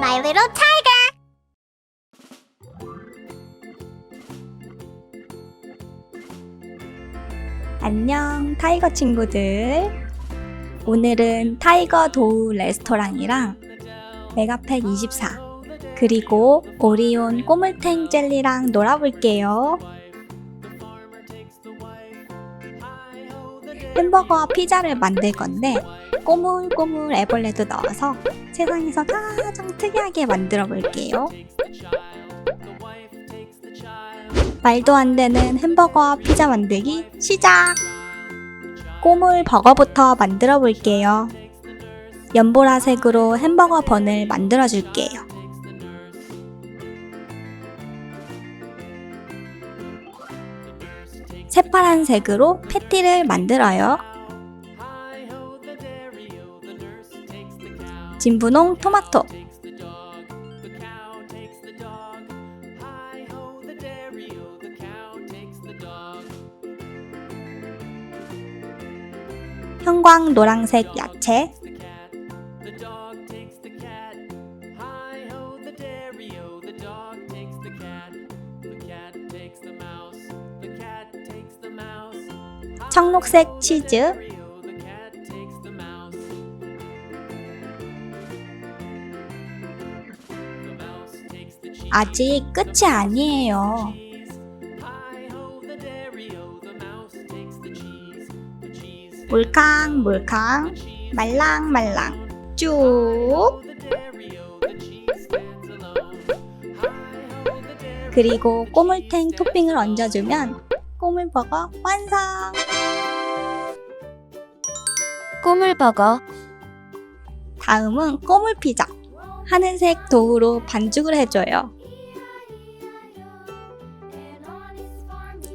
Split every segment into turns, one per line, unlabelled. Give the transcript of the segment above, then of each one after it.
My little tiger.
안녕, 타이거 친구들. 오늘은 타이거 도우 레스토랑이랑 메가팩 24 그리고 오리온 꼬물탱 젤리랑 놀아볼게요. 햄버거와 피자를 만들 건데 꼬물꼬물 애벌레도 넣어서 세상에서 가장 특이하게 만들어 볼게요. 말도 안 되는 햄버거와 피자 만들기 시작! 꼬물 버거부터 만들어 볼게요. 연보라색으로 햄버거 번을 만들어 줄게요. 새파란색으로 패티를 만들어요. 진분홍 토마토. 형광 노랑색 야채. 청록색 치즈 아직 끝이 아니에요. 몰캉몰캉 말랑말랑 쭉 그리고 꼬물탱 토핑을 얹어주면 꼬물버거 완성!
꼬물버거,
다음은 꼬물피자 하늘색 도우로 반죽을 해줘요.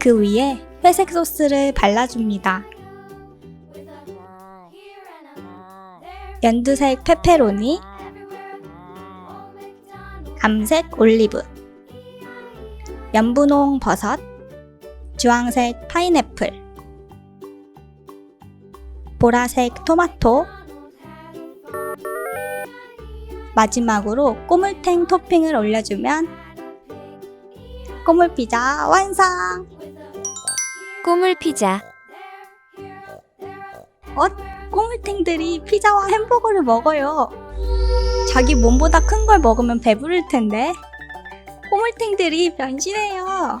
그 위에 회색 소스를 발라줍니다. 연두색 페페로니, 암색 올리브, 연분홍 버섯, 주황색 파인애플, 보라색 토마토, 마지막으로 꼬물탱 토핑을 올려주면 꼬물 피자 완성!
꼬물 피자,
어? 꼬물탱들이 피자와 햄버거를 먹어요. 자기 몸보다 큰 걸 먹으면 배부를 텐데. 꼬물탱들이 변신해요.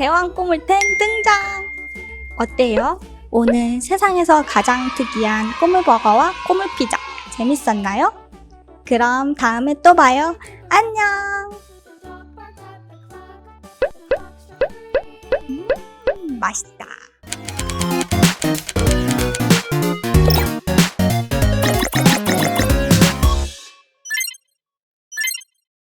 대왕 꼬물탱 등장! 어때요? 오늘 세상에서 가장 특이한 꼬물버거와 꼬물피자 재밌었나요? 그럼 다음에 또 봐요. 안녕! 음, 맛있다.